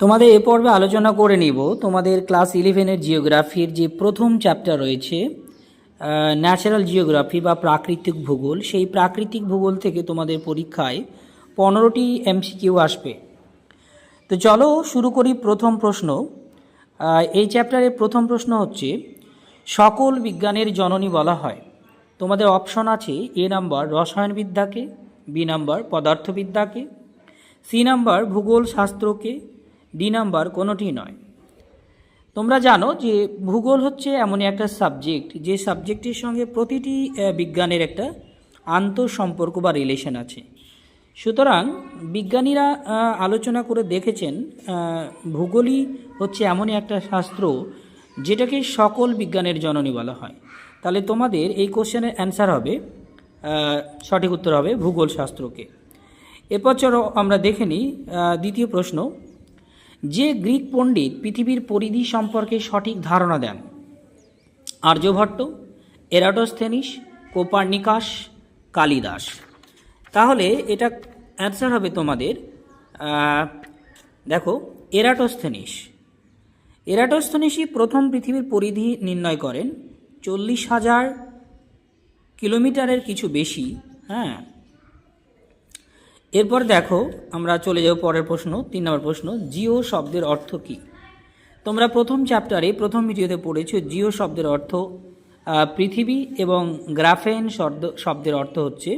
তোমাদের এ পর্বে আলোচনা করে নিব। তোমাদের ক্লাস ইলেভেনের জিওগ্রাফির যে প্রথম চ্যাপ্টার রয়েছে ন্যাচারাল জিওগ্রাফি বা প্রাকৃতিক ভূগোল, সেই প্রাকৃতিক ভূগোল থেকে তোমাদের পরীক্ষায় পনেরোটি এমসিকিউ আসবে। তো চলো শুরু করি প্রথম প্রশ্ন। এই চ্যাপ্টারের প্রথম প্রশ্ন হচ্ছে, সকল বিজ্ঞানের জননী বলা হয়। তোমাদের অপশন আছে এ নাম্বার রসায়নবিদ্যাকে, বি নাম্বার পদার্থবিদ্যাকে, সি নাম্বার ভূগোল শাস্ত্রকে ডি নাম্বার কোনোটি নয়। তোমরা জানো যে ভূগোল হচ্ছে এমনই একটা সাবজেক্ট, যে সাবজেক্টের সঙ্গে প্রতিটি বিজ্ঞানের একটা আন্তঃসম্পর্ক বা রিলেশন আছে। সুতরাং বিজ্ঞানীরা আলোচনা করে দেখেছেন ভূগোলই হচ্ছে এমনই একটা শাস্ত্র যেটাকে সকল বিজ্ঞানের জননী বলা হয়। তাহলে তোমাদের এই কোশ্চেনের অ্যান্সার হবে সঠিক উত্তর হবে ভূগোল শাস্ত্রকে। এরপর চলো আমরা দেখে নিই দ্বিতীয় প্রশ্ন। যে গ্রিক পণ্ডিত পৃথিবীর পরিধি সম্পর্কে সঠিক ধারণা দেন। Aryabhata, Eratosthenes, Copernicus, Kalidas. তাহলে এটা অ্যান্সার হবে তোমাদের দেখো, এরাটোস্থেনিস। এরাটোস্থেনিসই প্রথম পৃথিবীর পরিধি নির্ণয় করেন, চল্লিশ হাজার কিলোমিটারের কিছু বেশি হ্যাঁ এরপর দেখো, আমরা চলে যাব পরের প্রশ্ন, তিন নম্বর প্রশ্ন, জিও শব্দের অর্থ কী? তোমরা প্রথম চ্যাপ্টারে প্রথম ভিডিওতে পড়েছো, জিও শব্দের অর্থ পৃথিবী এবং গ্রাফেন শব্দ, শব্দের অর্থ হচ্ছে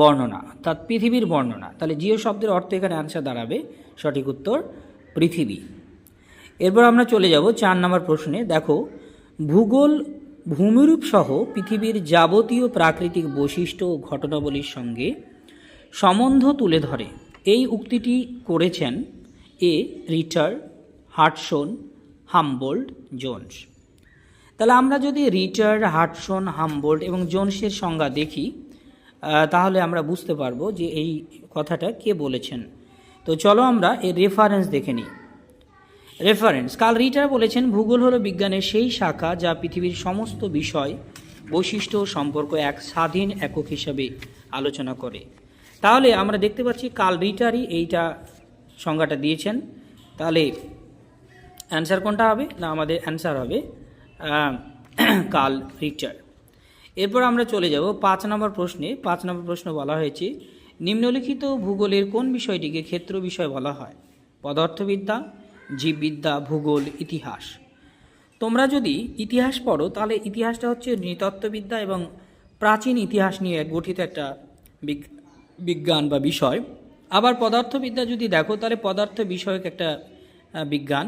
বর্ণনা, অর্থাৎ পৃথিবীর বর্ণনা। তাহলে জিও শব্দের অর্থ এখানে অ্যান্সার দাঁড়াবে, সঠিক উত্তর, পৃথিবী। এরপর আমরা চলে যাব চার নম্বর প্রশ্নে, দেখো, ভূগোল, ভূমিরূপ সহ পৃথিবীর যাবতীয় প্রাকৃতিক বৈশিষ্ট্য ও ঘটনাবলীর সঙ্গে সম্বন্ধ তুলে ধরে। এই উক্তিটি করেছেন A Ritter Hartshorne Humboldt Jones. তাহলে আমরা যদি রিটার, হার্টসন, হামবোল্ড এবং জোনসের সংজ্ঞা দেখি তাহলে আমরা বুঝতে পারব যে এই কথাটা কে বলেছেন। তো চলো আমরা এর রেফারেন্স দেখে নিই। রেফারেন্স কাল রিটার বলেছেন, ভূগোল হলো বিজ্ঞানের সেই শাখা যা পৃথিবীর সমস্ত বিষয়, বৈশিষ্ট্য সম্পর্ক এক স্বাধীন একক হিসাবে আলোচনা করে। তাহলে আমরা দেখতে পাচ্ছি কাল রিটারই এইটা সংজ্ঞাটা দিয়েছেন। তাহলে অ্যান্সার কোনটা হবে? না, আমাদের অ্যান্সার হবে কাল রিটার। এরপর আমরা চলে যাব পাঁচ নম্বর প্রশ্নে। পাঁচ নম্বর প্রশ্ন বলা হয়েছে, নিম্নলিখিত ভূগোলের কোন বিষয়টিকে ক্ষেত্র বিষয় বলা হয়? পদার্থবিদ্যা, জীববিদ্যা, ভূগোল, ইতিহাস। তোমরা যদি ইতিহাস পড়ো, তাহলে ইতিহাসটা হচ্ছে নৃতত্ত্ববিদ্যা এবং প্রাচীন ইতিহাস নিয়ে গঠিত একটা বিজ্ঞান বা বিষয়। আবার পদার্থবিদ্যা যদি দেখো, তাহলে পদার্থ বিষয়ক একটা বিজ্ঞান।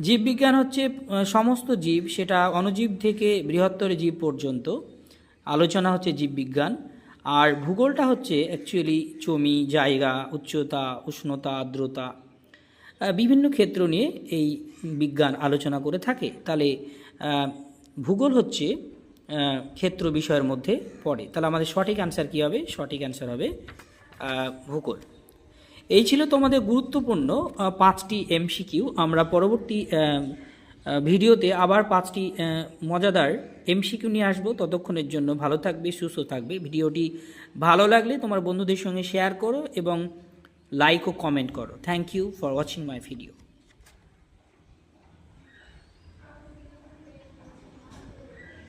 জীববিজ্ঞান হচ্ছে সমস্ত জীব, সেটা অণুজীব থেকে বৃহত্তর জীব পর্যন্ত। আলোচনা হচ্ছে জীববিজ্ঞান। আর ভূগোলটা হচ্ছে অ্যাকচুয়ালি জমি, জায়গা, উচ্চতা, উষ্ণতা, আর্দ্রতা বিভিন্ন ক্ষেত্র নিয়ে এই বিজ্ঞান আলোচনা করে থাকে। তাহলে ভূগোল হচ্ছে ক্ষেত্র বিষয়ের মধ্যে পড়ে। তাহলে আমাদের সঠিক অ্যান্সার কী হবে? সঠিক অ্যান্সার হবে ভূগোল। এই ছিল তোমাদের গুরুত্বপূর্ণ পাঁচটি এমসিকিউ আমরা পরবর্তী ভিডিওতে আবার পাঁচটি মজাদার এমসিকিউ নিয়ে আসব। ততক্ষণের জন্য ভালো থাকবে, সুস্থ থাকবে। ভিডিওটি ভালো লাগলে তোমার বন্ধুদের সঙ্গে শেয়ার করো এবং লাইক ও কমেন্ট করো। Thank you for watching my video